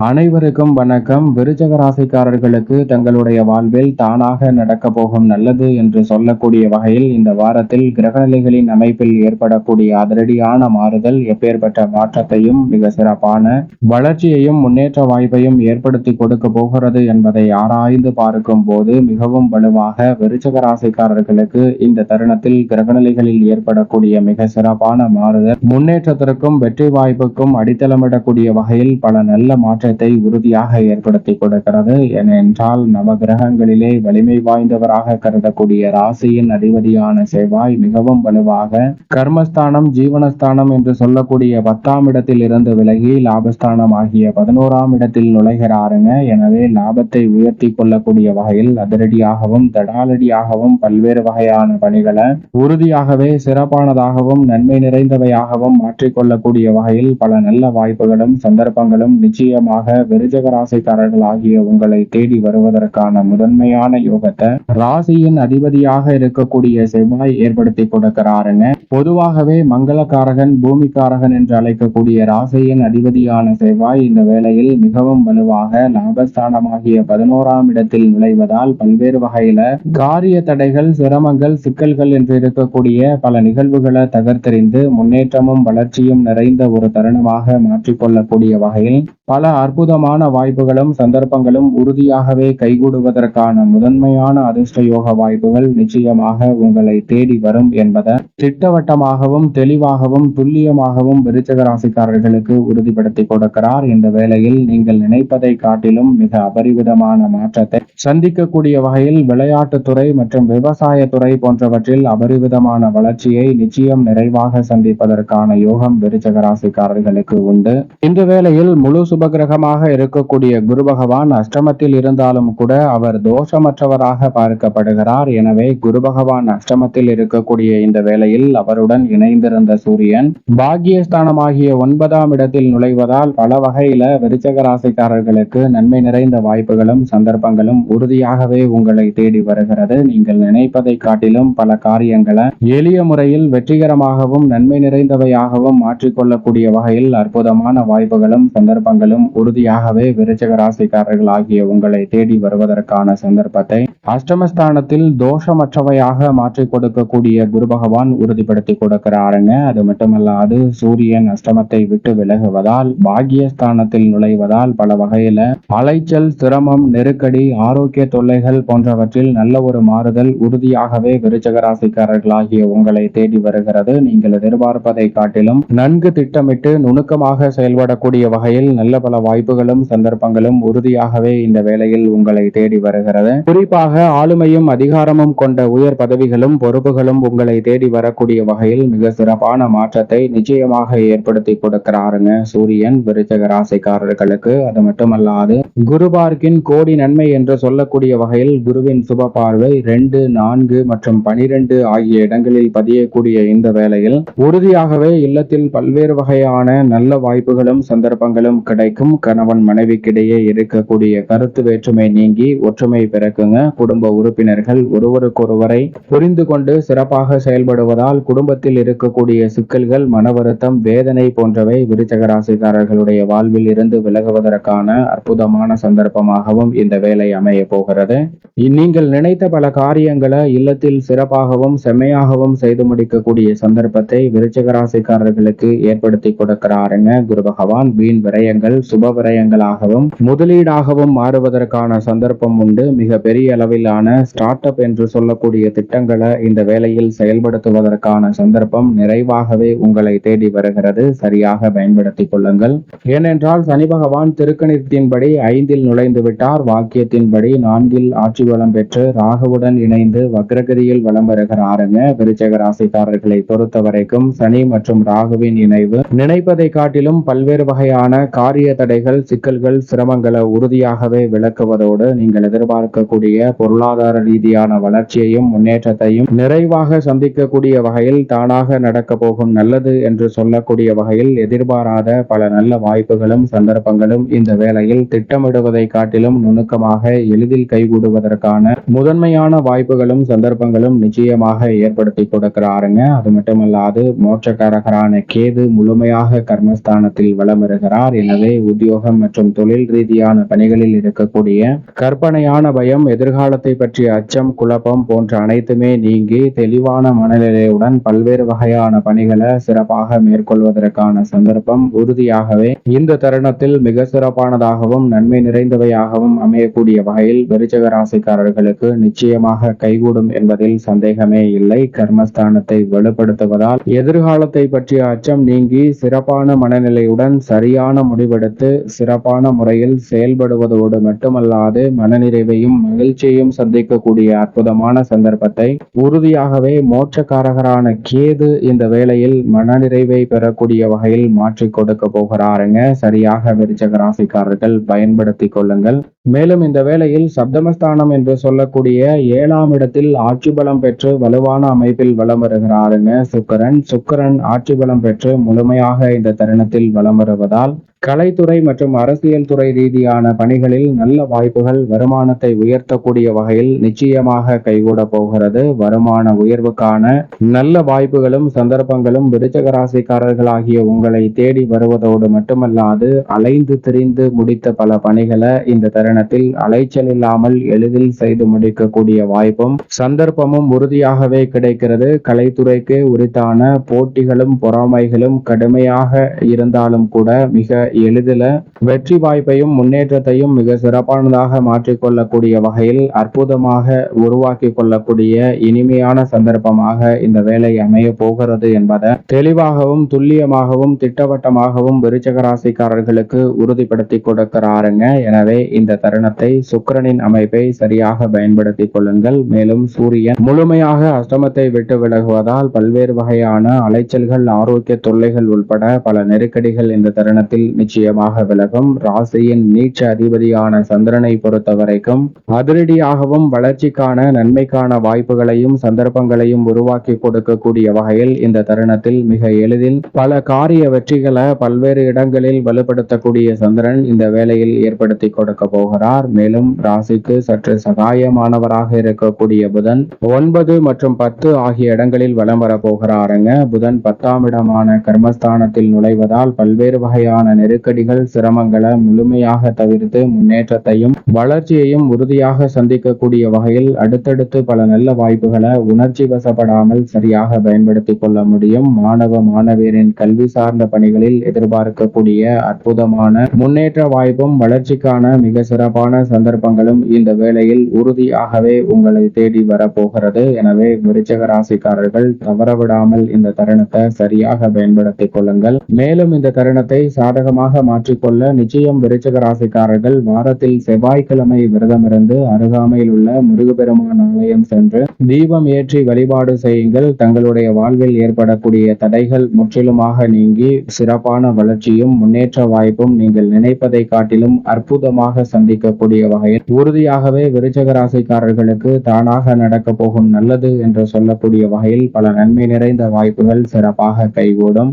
அனைவருக்கும் வணக்கம். விருச்சக ராசிக்காரர்களுக்கு தங்களுடைய வாழ்வில் தானாக நடக்க போகும் நல்லது என்று சொல்லக்கூடிய வகையில் இந்த வாரத்தில் கிரகநிலைகளின் அமைப்பில் ஏற்படக்கூடிய அதிரடியான மாறுதல் எப்பேற்பட்ட மாற்றத்தையும் மிக சிறப்பான வளர்ச்சியையும் முன்னேற்ற வாய்ப்பையும் ஏற்படுத்தி கொடுக்க போகிறது என்பதை ஆராய்ந்து பார்க்கும் போது மிகவும் வலுவாக விருச்சக ராசிக்காரர்களுக்கு இந்த தருணத்தில் கிரகநிலைகளில் ஏற்படக்கூடிய மிக சிறப்பான மாறுதல் முன்னேற்றத்திற்கும் வெற்றி வாய்ப்புக்கும் அடித்தளமிடக்கூடிய வகையில் பல நல்ல மாற்றத்தை உறுதியாக ஏற்படுத்தி கொடுக்கிறது. ஏனென்றால் நவகிரகங்களிலே வலிமை வாய்ந்தவராக கருதக்கூடிய ராசியின் அதிபதியான செவ்வாய் மிகவும் வலுவாக கர்மஸ்தானம் ஜீவனஸ்தானம் என்று சொல்லக்கூடிய பத்தாம் இடத்தில் இருந்து விலகி லாபஸ்தானம் ஆகிய பதினோராம் இடத்தில் நுழைகிறாருங்க. எனவே லாபத்தை உயர்த்தி கொள்ளக்கூடிய வகையில் அதிரடியாகவும் தடாலடியாகவும் பல்வேறு வகையான பணிகளை உறுதியாகவே சிறப்பானதாகவும் நன்மை நிறைந்தவையாகவும் மாற்றிக்கொள்ளக்கூடிய வகையில் பல நல்ல வாய்ப்புகளும் சந்தர்ப்பங்களும் நிச்சயமாக விருஜக ராசிக்காரர்கள் ஆகிய உங்களை தேடி வருவதற்கான முதன்மையான யோகத்தை ராசியின் அதிபதியாக இருக்கக்கூடிய செவ்வாய் ஏற்படுத்தி கொடுக்கிறாருங்க. பொதுவாகவே மங்களக்காரகன் பூமிக்காரகன் என்று அழைக்கக்கூடிய ராசியின் அதிபதியான செவ்வாய் இந்த வேளையில் மிகவும் வலுவாக லாபஸ்தானமாகிய பதினோராம் இடத்தில் நுழைவதால் பல்வேறு வகையில காரிய தடைகள் சிரமங்கள் சிக்கல்கள் என்று இருக்கக்கூடிய பல நிகழ்வுகளை தகர்த்தெறிந்து முன்னேற்றமும் வளர்ச்சியும் நிறைந்த ஒரு தருணமாக மாற்றிக்கொள்ளக்கூடிய வகையில் பல அற்புதமான வாய்ப்புகளும் சந்தர்ப்பங்களும் உறுதியாகவே கைகூடுவதற்கான முதன்மையான அதிர்ஷ்ட யோக வாய்ப்புகள் நிச்சயமாக உங்களை தேடி வரும் என்பதை திட்டவட்டமாகவும் தெளிவாகவும் துல்லியமாகவும் விருச்சக ராசிக்காரர்களுக்கு உறுதிப்படுத்தி கொடுக்கிறார். இந்த வேளையில் நீங்கள் நினைப்பதை காட்டிலும் மிக அபரிவிதமான மாற்றத்தை சந்திக்கக்கூடிய வகையில் விளையாட்டுத்துறை மற்றும் விவசாயத்துறை போன்றவற்றில் அபரிவிதமான வளர்ச்சியை நிச்சயம் நிறைவாக சந்திப்பதற்கான யோகம் விருச்சக ராசிக்காரர்களுக்கு உண்டு. இந்த வேளையில் முழு சுபகிரகமாக இருக்கக்கூடிய குரு பகவான் அஷ்டமத்தில் இருந்தாலும் கூட அவர் தோஷமற்றவராக பார்க்கப்படுகிறார். எனவே குரு பகவான் அஷ்டமத்தில் இருக்கக்கூடிய இந்த வேளையில் அவருடன் இணைந்திருந்த சூரியன் பாக்கியஸ்தானமாகிய ஒன்பதாம் இடத்தில் நுழைவதால் பல வகையில விருச்சக ராசிக்காரர்களுக்கு நன்மை நிறைந்த வாய்ப்புகளும் சந்தர்ப்பங்களும் உறுதியாகவே உங்களை தேடி வருகிறது. நீங்கள் நினைப்பதை காட்டிலும் பல காரியங்களை எளிய முறையில் வெற்றிகரமாகவும் நன்மை நிறைந்தவையாகவும் மாற்றிக்கொள்ளக்கூடிய வகையில் அற்புதமான வாய்ப்புகளும் சந்தர்ப்பங்களும் உறுதி உறுதியாகவே விருச்சக ராசிக்காரர்கள் ஆகிய உங்களை தேடி வருவதற்கான சந்தர்ப்பத்தை அஷ்டமஸ்தானத்தில் தோஷமற்றவையாக மாற்றி கொடுக்கக்கூடிய குரு பகவான் உறுதிப்படுத்தி கொடுக்கிறாருங்க. அது மட்டுமல்லாது சூரியன் அஷ்டமத்தை விட்டு விலகுவதால் பாக்கியஸ்தானத்தில் நுழைவதால் பல வகையில அலைச்சல் சிரமம் நெருக்கடி ஆரோக்கிய தொல்லைகள் போன்றவற்றில் நல்ல ஒரு மாறுதல் உறுதியாகவே விருச்சக ராசிக்காரர்களாகிய உங்களை தேடி வருகிறது. நீங்கள் எதிர்பார்ப்பதை காட்டிலும் நன்கு திட்டமிட்டு நுணுக்கமாக செயல்படக்கூடிய வகையில் நல்ல பல வாய்ப்புகளும் சந்தர்ப்பங்களும் உறுதியாகவே இந்த வேளையில் உங்களை தேடி வருகிறது. குறிப்பாக ஆளுமையும் அதிகாரமும் கொண்ட உயர் பதவிகளும் பொறுப்புகளும் உங்களை தேடி வரக்கூடிய வகையில் மிக சிறப்பான மாற்றத்தை நிச்சயமாக ஏற்படுத்தி கொடுக்கிறாருங்க சூரியன் விருச்சக ராசிக்காரர்களுக்கு. அது மட்டுமல்லாது குரு பார்க்கின் கோடி நன்மை என்று சொல்லக்கூடிய வகையில் குருவின் சுப பார்வை ரெண்டு நான்கு மற்றும் பனிரெண்டு ஆகிய இடங்களில் பதியக்கூடிய இந்த வேளையில் உறுதியாகவே இல்லத்தில் பல்வேறு வகையான நல்ல வாய்ப்புகளும் சந்தர்ப்பங்களும் கிடைக்கும். கணவன் மனைவிக்கிடையே இருக்கக்கூடிய கருத்து வேற்றுமை நீங்கி ஒற்றுமை பிறக்குங்க. குடும்ப உறுப்பினர்கள் ஒருவருக்கொருவரை புரிந்து கொண்டு சிறப்பாக செயல்படுவதால் குடும்பத்தில் இருக்கக்கூடிய சிக்கல்கள் மன வருத்தம் வேதனை போன்றவை விருச்சகராசிக்காரர்களுடைய வாழ்வில் இருந்து விலகுவதற்கான அற்புதமான சந்தர்ப்பமாகவும் இந்த வேலை அமைய போகிறது. நீங்கள் நினைத்த பல காரியங்களை இல்லத்தில் சிறப்பாகவும் செம்மையாகவும் செய்து முடிக்கக்கூடிய சந்தர்ப்பத்தை விருச்சகராசிக்காரர்களுக்கு ஏற்படுத்தி கொடுக்கிறாருங்க. குரு பகவான் வீண் விரயங்கள் சுப விரயங்களாகவும் முதலீடாகவும் மாறுவதற்கான சந்தர்ப்பம் உண்டு. மிக பெரிய அளவிலான ஸ்டார்ட் அப் என்று சொல்லக்கூடிய திட்டங்களை இந்த வேலையில் செயல்படுத்துவதற்கான சந்தர்ப்பம் நிறைவாகவே உங்களை தேடி வருகிறது. சரியாக பயன்படுத்திக் கொள்ளுங்கள். ஏனென்றால் சனி பகவான் திருக்கணித்தின்படி ஐந்தில் நுழைந்து விட்டார். வாக்கியத்தின்படி நான்கில் ஆட்சி வளம் பெற்று ராகுவுடன் இணைந்து வக்ரகதியில் வளம் வருகிறாருங்க. விருச்சக ராசிக்காரர்களை பொறுத்த வரைக்கும் சனி மற்றும் ராகுவின் இணைவு. நினைப்பதை காட்டிலும் பல்வேறு வகையான காரிய தடை தடைகள் சிக்கல்கள் சிரமங்களை உறுதியாகவே விளக்குவதோடு நீங்கள் எதிர்பார்க்கக்கூடிய பொருளாதார ரீதியான வளர்ச்சியையும் முன்னேற்றத்தையும் நிறைவாக சந்திக்கக்கூடிய வகையில் தானாக நடக்க போகும் நல்லது என்று சொல்லக்கூடிய வகையில் எதிர்பாராத பல நல்ல வாய்ப்புகளும் சந்தர்ப்பங்களும் இந்த வேளையில் திட்டமிடுவதை காட்டிலும் நுணுக்கமாக எளிதில் கைகூடுவதற்கான முதன்மையான வாய்ப்புகளும் சந்தர்ப்பங்களும் நிச்சயமாக ஏற்படுத்தி கொடுக்கிறாருங்க. அது மட்டுமல்லாது மோட்சக்காரகரான கேது முழுமையாக கர்மஸ்தானத்தில் வலம் இருக்கிறார் எனவே உத்தியோக யோகம் மற்றும் தொழில் ரீதியான பணிகளில் இருக்கக்கூடிய கற்பனையான பயம் எதிர்காலத்தை பற்றிய அச்சம் குழப்பம் போன்ற அனைத்துமே நீங்கி தெளிவான மனநிலையுடன் பல்வேறு வகையான பணிகளை சிறப்பாக மேற்கொள்வதற்கான சந்தர்ப்பம் உறுதியாகவே இந்த தருணத்தில் மிக சிறப்பானதாகவும் நன்மை நிறைந்தவையாகவும் அமையக்கூடிய வகையில் விருச்சக ராசிக்காரர்களுக்கு நிச்சயமாக கைகூடும் என்பதில் சந்தேகமே இல்லை. கர்மஸ்தானத்தை வலுப்படுத்துவதால் எதிர்காலத்தை பற்றிய அச்சம் நீங்கி சிறப்பான மனநிலையுடன் சரியான முடிவெடுத்து சிறப்பான முறையில் செயல்படுவதோடு மட்டுமல்லாது மனநிறைவையும் மகிழ்ச்சியையும் சந்திக்கக்கூடிய அற்புதமான சந்தர்ப்பத்தை உறுதியாகவே மோட்சக்காரகரான கேது இந்த வேளையில் மனநிறைவை பெறக்கூடிய வகையில் மாற்றி கொடுக்க போகிறாருங்க. சரியாக விருச்சக ராசிக்காரர்கள் பயன்படுத்தி கொள்ளுங்கள். மேலும் இந்த வேளையில் சப்தமஸ்தானம் என்று சொல்லக்கூடிய ஏழாம் இடத்தில் ஆட்சி பலம் பெற்று வலுவான அமைப்பில் வலம் வருகிறாருங்க. சுக்கரன் சுக்கரன் ஆட்சி பலம் பெற்று முழுமையாக இந்த தருணத்தில் வலம் வருவதால் கலைத்துறை மற்றும் அரசியல் துறை ரீதியான பணிகளில் நல்ல வாய்ப்புகள் வருமானத்தை உயர்த்தக்கூடிய வகையில் நிச்சயமாக கைகூட போகிறது. வருமான உயர்வுக்கான நல்ல வாய்ப்புகளும் சந்தர்ப்பங்களும் விருச்சக ராசிக்காரர்களாகிய உங்களை தேடி வருவதோடு மட்டுமல்லாது அலைந்து திரிந்து முடித்த பல பணிகளை இந்த தருணத்தில் அலைச்சல் இல்லாமல் எளிதில் செய்து முடிக்கக்கூடிய வாய்ப்பும் சந்தர்ப்பமும் உறுதியாகவே கிடைக்கிறது. கலைத்துறைக்கு உரித்தான போட்டிகளும் பொறாமைகளும் கடுமையாக இருந்தாலும் கூட மிக எளிதில் வெற்றி வாய்ப்பையும் முன்னேற்றத்தையும் மிக சிறப்பானதாக மாற்றிக்கொள்ளக்கூடிய வகையில் அற்புதமாக உருவாக்கி கொள்ளக்கூடிய இனிமையான சந்தர்ப்பமாக இந்த வேலை அமைய போகிறது என்பதை தெளிவாகவும் துல்லியமாகவும் திட்டவட்டமாகவும் விருச்சக ராசிக்காரர்களுக்கு உறுதிப்படுத்தி கொடுக்கிறாருங்க. எனவே இந்த தருணத்தை சுக்கிரனின் அமைப்பை சரியாக பயன்படுத்தி கொள்ளுங்கள். மேலும் சூரியன் முழுமையாக அஷ்டமத்தை விட்டு விலகுவதால் பல்வேறு வகையான அலைச்சல்கள் ஆரோக்கிய தொல்லைகள் உட்பட பல நெருக்கடிகள் இந்த தருணத்தில் நிச்சயமாக விலகும். ராசியின் நீச்ச அதிபதியான சந்திரனை பொறுத்த வரைக்கும் அதிரடியாகவும் வளர்ச்சிக்கான நன்மைக்கான வாய்ப்புகளையும் சந்தர்ப்பங்களையும் உருவாக்கி கொடுக்கக்கூடிய வகையில் இந்த தருணத்தில் மிக எளிதில் பல காரிய வெற்றிகளை பல்வேறு இடங்களில் வலுப்படுத்தக்கூடிய சந்திரன் இந்த வேலையில் ஏற்படுத்தி கொடுக்க போகிறார். மேலும் ராசிக்கு சற்று சகாயமானவராக இருக்கக்கூடிய புதன் ஒன்பது மற்றும் பத்து ஆகிய இடங்களில் வலம் வரப்போகிறாருங்க புதன் பத்தாம் இடமான கர்மஸ்தானத்தில் நுழைவதால் பல்வேறு வகையான நெருக்கடிகள் சிரமங்களை முழுமையாக தவிர்த்து முன்னேற்றத்தையும் வளர்ச்சியையும் உறுதியாக சந்திக்கக்கூடிய வகையில் அடுத்தடுத்து பல நல்ல வாய்ப்புகளை உணர்ச்சி வசப்படாமல் சரியாக பயன்படுத்தி கொள்ள முடியும். மாணவ மாணவியரின் கல்வி சார்ந்த பணிகளில் எதிர்பார்க்கக்கூடிய அற்புதமான முன்னேற்ற வாய்ப்பும் வளர்ச்சிக்கான மிக சிறப்பான சந்தர்ப்பங்களும் இந்த வேளையில் உறுதியாகவே உங்களை தேடி வரப்போகிறது. எனவே விருச்சக ராசிக்காரர்கள் தவறவிடாமல் இந்த தருணத்தை சரியாக பயன்படுத்திக் கொள்ளுங்கள். மேலும் இந்த தருணத்தை சாதகமாக மாற்றிக்கொள்ள நிச்சயம் விருச்சக ராசிக்காரர்கள் வாரத்தில் செவ்வாய்க்கிழமை விரதமிருந்து அருகாமையில் உள்ள முருகப்பெருமான் ஆலயம் சென்று தீபம் ஏற்றி வழிபாடு செய்யுங்கள். தங்களுடைய வாழ்வில் ஏற்படக்கூடிய தடைகள் முற்றிலுமாக நீங்கி சிறப்பான வளர்ச்சியும் முன்னேற்ற வாய்ப்பும் நீங்கள் நினைப்பதை காட்டிலும் அற்புதமாக சந்திக்கக்கூடிய வகையில் உறுதியாகவே விருச்சக ராசிக்காரர்களுக்கு தானாக நடக்க போகும் நல்லது என்று சொல்லக்கூடிய வகையில் பல நன்மை நிறைந்த வாய்ப்புகள் சிறப்பாக கைகூடும்.